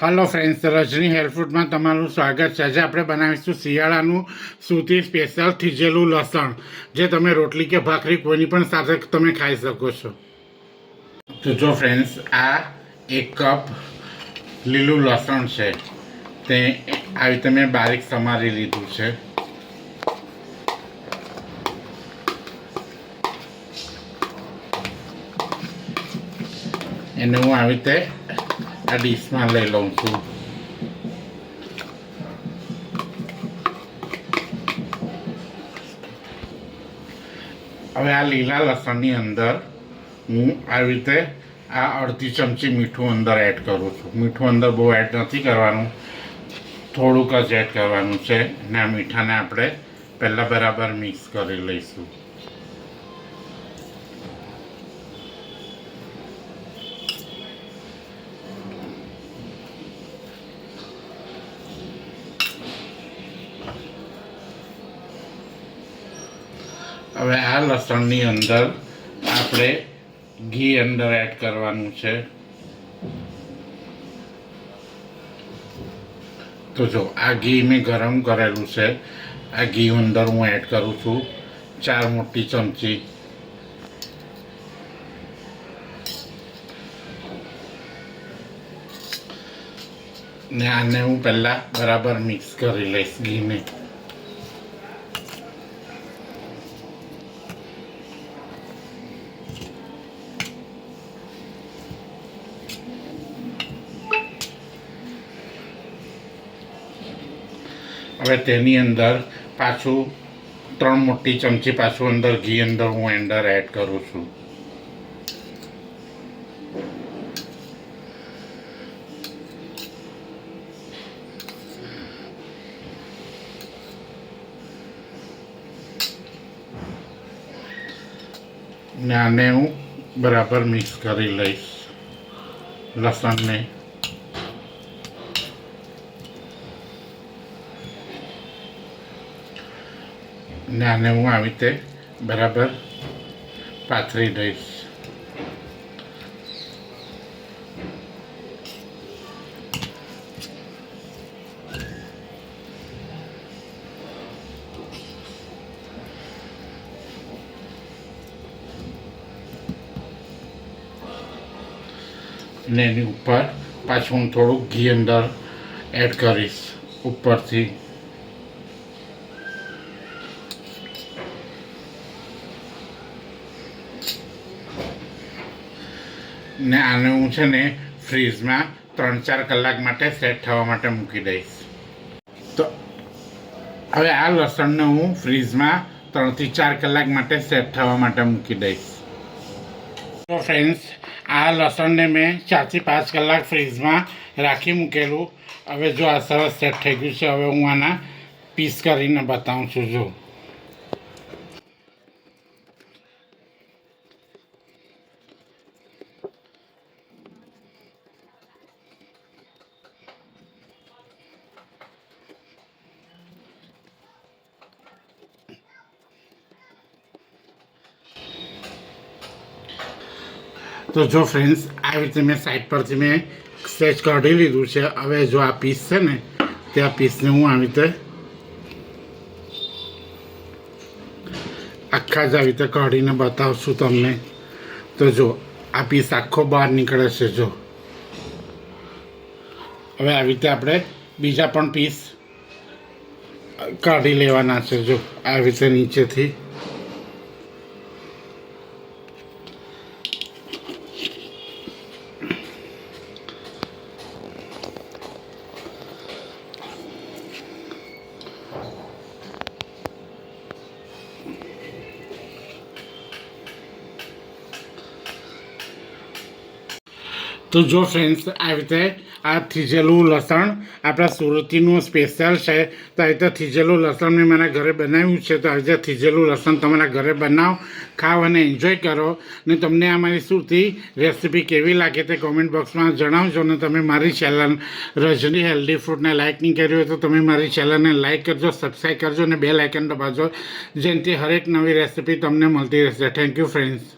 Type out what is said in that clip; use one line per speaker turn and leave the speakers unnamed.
હાલો friends રજની હેરફૂડમાં તમારું સ્વાગત છે. આજે આપણે બનાવીશું શિયાળાનું સૂતી સ્પેશિયલ થીજેલું લસણ, જે તમે રોટલી કે ભાખરી કોઈની પણ સાથે તમે ખાઈ શકો છો. તો જો ફ્રેન્ડ્સ આ એક કપ લીલું લસણ છે. તે આવી રીતે મેં બારીક સમારી લીધું છે. એને હું આવી રીતે આ ડીશમાં લઈ લઉં છું હવે આ લીલા લસણની અંદર હું આવી રીતે આ અડધી ચમચી મીઠું અંદર એડ કરું છું. મીઠું અંદર બહુ એડ નથી કરવાનું. થોડુંક જ એડ કરવાનું છે. ને આ મીઠાને આપણે પહેલાં બરાબર મિક્સ કરી લઈશું. હવે આ લસણની અંદર આપણે ઘી અંદર એડ કરવાનું છે. તો જો, આ ઘી મેં ગરમ કરેલું છે. આ ઘી અંદર હું એડ કરું છું. ચાર મોટી ચમચી ને આને હું પહેલાં બરાબર મિક્સ કરી લઈશ ઘીને. હવે તેની અંદર પાછું ત્રણ મોટી ચમચી પાછું અંદર ઘી અંદર હું એન્ડર એડ કરું છું. ને હું બરાબર મિક્સ કરી લઈશ. લસણને. ને હું આવી રીતે બરાબર પાથરી દઈશ. ને એની ઉપર પાછું હું થોડુંક ઘી અંદર એડ કરીશ, ઉપરથી. ને આને હું છે ને ફ્રીજમાં ત્રણ ચાર કલાક માટે સેટ થવા માટે મૂકી દઈશ. તો હવે આ લસણને હું ફ્રીજમાં ત્રણથી ચાર કલાક માટે સેટ થવા માટે મૂકી દઈશ. તો ફ્રેન્ડ્સ આ લસણને મેં ચારથી પાંચ કલાક ફ્રીજમાં રાખી મૂકેલું. હવે જો આ સરસ સેટ થઈ ગયું છે, હવે હું આના પીસ કરીને બતાવું છું, જો. તો જો ફ્રેન્ડ્સ આવી રીતે મેં સાઈડ પરથી મેં સ્કેચ કાઢી લીધું છે. હવે જો આ પીસ છે ને, તે આ પીસને હું આવી રીતે આખા જ આવી રીતે કાઢીને બતાવશું તમને. તો જો, આ પીસ આખો બહાર નીકળે છે, જો. હવે આવી રીતે આપણે બીજા પણ પીસ કાઢી લેવાના છે, જો. આવી રીતે નીચેથી. Thank you. તો જો ફ્રેન્ડ્સ આવી રીતે આ થીજેલું લસણ, આપણા સુરતીનું સ્પેશિયલ છે, તો આવી રીતે થીજેલું લસણ મેં મારા ઘરે બનાવ્યું છે, તો આવી રીતે થીજેલું લસણ તમારા ઘરે બનાવો, ખાઓ અને એન્જોય કરો. ને તમને આ મારી સુરતી રેસીપી કેવી લાગે તે કોમેન્ટ બોક્સમાં જણાવજો, ને તમે મારી ચેનલ રજની હેલ્ધી ફૂડને લાઇક નહીં કર્યું હોય તો તમે મારી ચેનલને લાઇક કરજો સબસ્ક્રાઈબ કરજો અને બે લાઇકન દબાવજો, જેનાથી હરેક નવી રેસીપી તમને મળતી રહેશે. Thank you friends